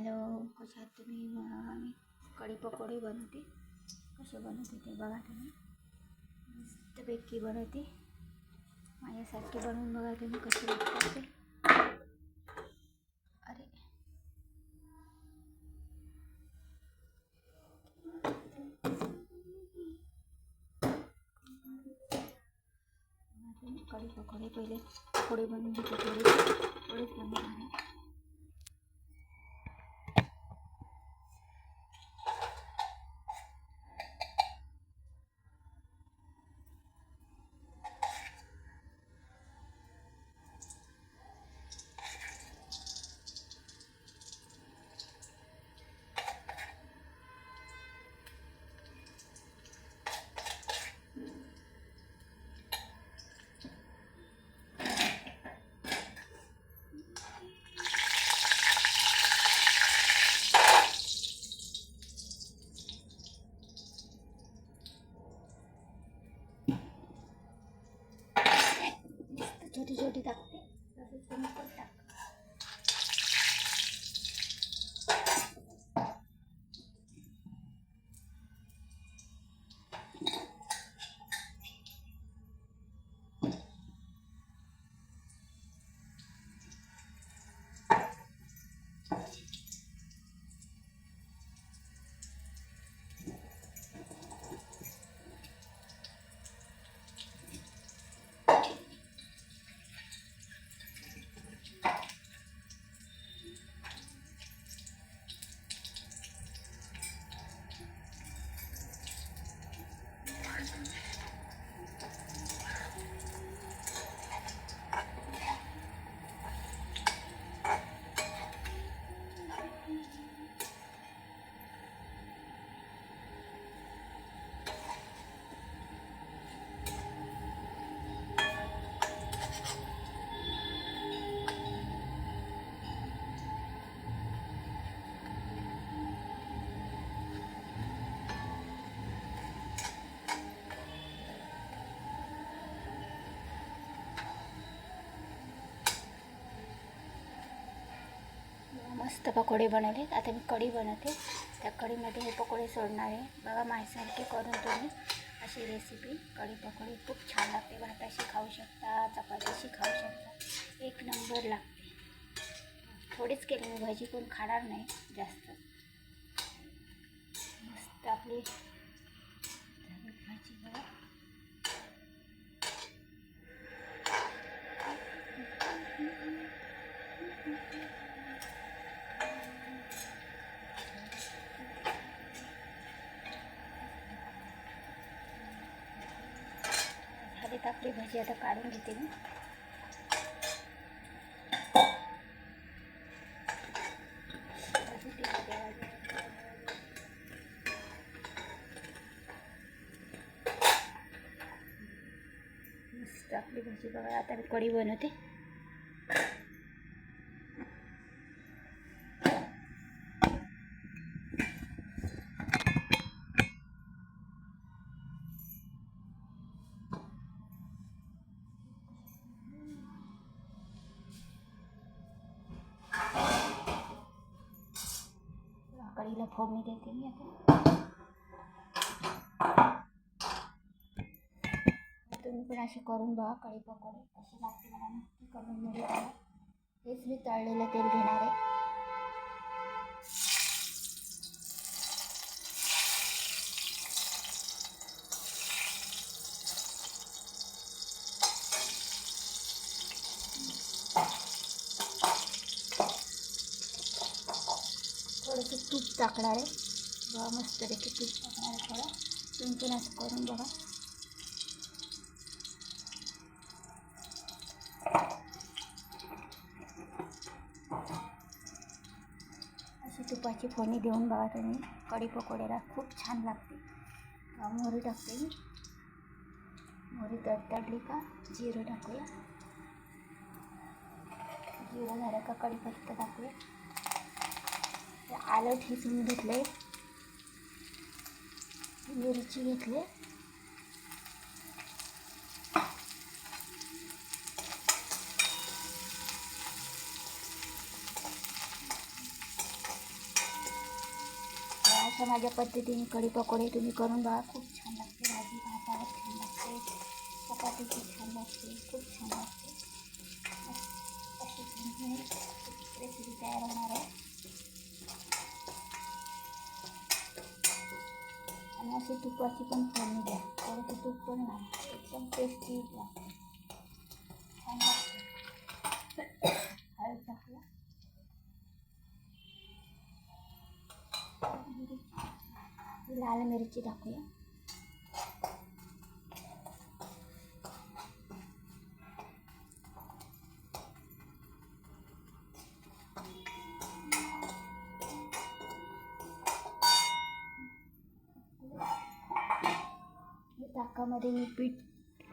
Hello. कशात तुम्ही? मग आम्ही कढी पकोडे बनवते. कसे बनवते ते बघा तुम्ही. मस्तपैकी बनवते. माझ्यासारखे बनवून बघा तुम्ही कसे लागतात अरे. कढी पकोडे पहिले. पकोडे बनवून घेते थोडे. थोडेच बनवणार मस्त पकोडे बनवले. आता मी कढी बनवते. त्या कढीमध्ये हे पकोडे सोडणार आहे. बघा माझ्यासारखे करून तुम्ही अशी रेसिपी कढी पकोडी खूप छान लागते. भाताशी खाऊ शकता चपातीशी खाऊ शकता. एक नंबर लागते. थोडीच केली मी भाजी कोण खाणार नाही जास्त. मस्त आपली आपली भाजी आता काढून घेते मी मस्त आपली भाजी बघा आता मी कढी बनवते हो, फोडणी देते मी आता. तुम्ही पण असे करून बघा कळी पकोडे कशी लागते मला नक्की करून मिळेल हेच मी तळलेलं तेल घेणार आहे थोडंसं तूप टाकणार आहे. बघा मस्तपैकी तूप टाकणार आहे थोडं. तुम्ही पण असं करून बघा. अशी तुपाची फोडणी देऊन बघा तुम्ही. कढी पकोड्याला खूप छान लागते. मोहरी टाकते मी. मोहरी तडतडली का जिरं टाकूया. जिरं झालं का कढीपत्ता टाकूया. आलं ठेचून घेतले मिरची घेतली. अशा माझ्या पद्धतीने कढी पकोडे तुम्ही करून बघा. खूप छान लागते. भाजी भातावर छान लागते. खूप छान लागते. खूप छान लागते. अशी रेसिपी तयार होणार आहे. अशी तुपाची पण फोडणी द्या. थोडंसं तूप पण नाही. एकदम टेस्टी लागते. छान लागते. हळद टाकूया. लाल मिरची टाकूया. ताकामध्ये मी पीठ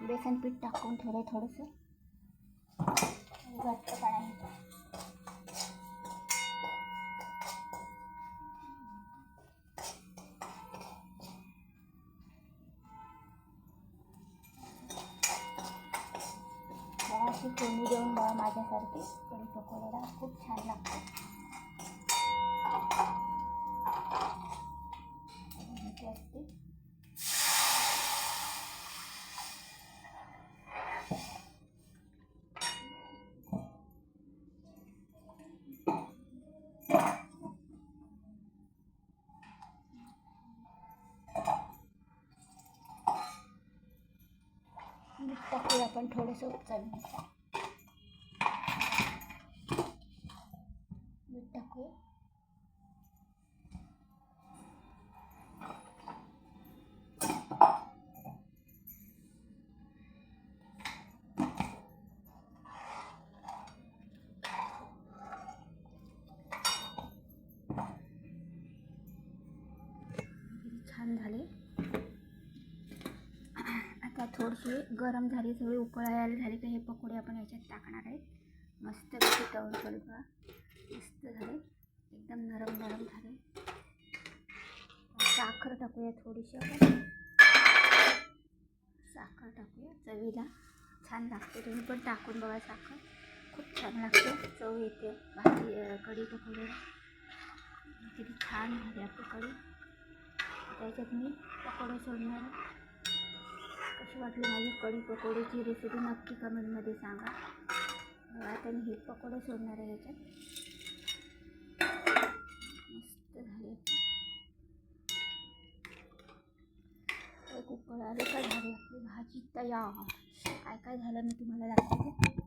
बेसन पीठ टाकून थोडं थोडंसं. घट्ट पाण्याने अशी कोणी देऊन बघा माझ्यासारखी. कढी पकोड्याला खूप छान लागते. थोडंसं उपचार थोडीशी गरम झाली थोडी उकळायला झाली तर हे पकोडे आपण याच्यात टाकणार आहेत. मस्त पैकी तळून थोडी बघा. मस्त झाले. एकदम नरम नरम झाले. साखर टाकूया थोडीशी आपण. साखर टाकूया चवीला. छान लागते. तुम्ही पण टाकून बघा साखर. खूप छान लागते. चव येते. भाजी कढी पकोडे. किती छान झाली आपली कढी. त्याच्यात मी पकोडे सोडणार आहे. कशी वाटली माझी कढी पकोडीची रेसिपी नक्की कमेंटमध्ये सांगा. आता मी हे पकोडे सोडणार आहे याच्यात. मस्त झाले. एक उकळ आले काय झाली आपली भाजी तयार. काय काय झालं मी तुम्हाला दाखवते.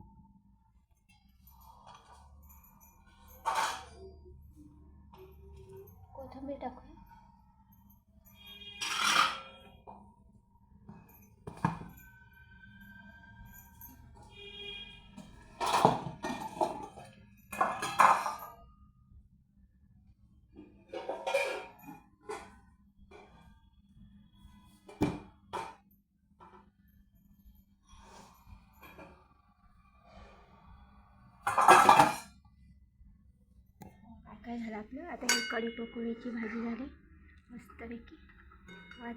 आपलं आता ही कढी पकोडीची भाजी झाली. मस्तपैकी.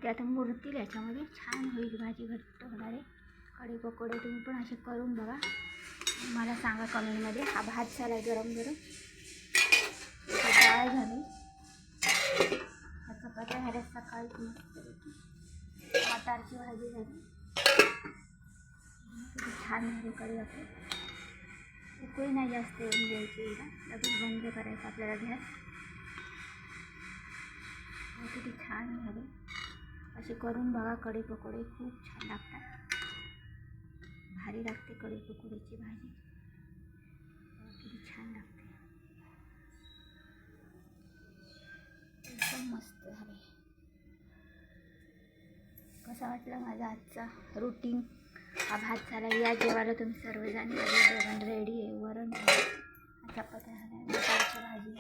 ते आता मुरतील याच्यामध्ये. छान होईल भाजी घट्ट होणार. आहे कढी पकोडे तुम्ही पण असे करून बघा. मला सांगा कमेंटमध्ये. हा भात झाला गरम गरम. आता डाळ झाली. ह्या चपात्या झाल्या सकाळी. मस्तपैकी. मटारची भाजी झाली. छान झाली कढी आपली. उकळी नाही जास्त येऊन द्यायची लगेच बंद करायचं आपल्याला गॅस किती छान झाले. असे करून बघा कढी पकोडे खूप छान लागतात. भारी लागते कढी पकोडीची भाजी किती छान लागते. एकदम मस्त झाले. कसा वाटला माझा आजचा रुटीन हा भात झाला या जेवायला तुम्ही सर्वजण. जेवण रेडी आहे वरण आता चपात्या झाल्या भाजी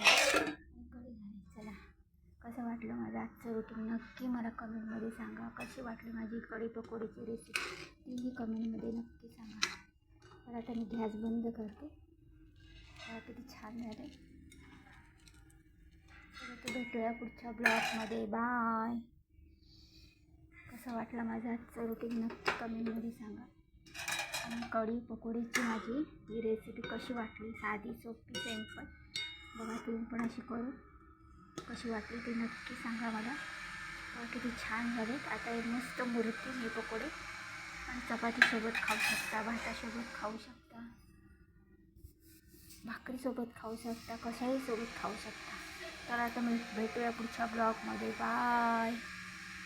चला. कसं वाटलं माझं आजचं रुटीन नक्की मला कमेंटमध्ये सांगा. कशी वाटली माझी कढी पकोडीची रेसिपी तीही कमेंटमध्ये नक्की सांगा. तर आता मी गॅस बंद करते. मला किती छान झालं तर भेटूया पुढच्या ब्लॉगमध्ये बाय कसं वाटलं माझा आजचं रुटीन नक्की कमेंटमध्ये सांगा. आणि कढी पकोडीची माझी ही रेसिपी कशी वाटली? साधी सोपी सिंपल बघा तुम्ही पण अशी करू. कशी वाटली ते नक्की सांगा मला. किती छान झालेत आता हे मस्त मुरतील हे पकोडे. आणि चपातीसोबत खाऊ शकता भातासोबत खाऊ शकता. भाकरीसोबत खाऊ शकता कशाही सोबत खाऊ शकता. तर आता मी भेटूया पुढच्या ब्लॉगमध्ये बाय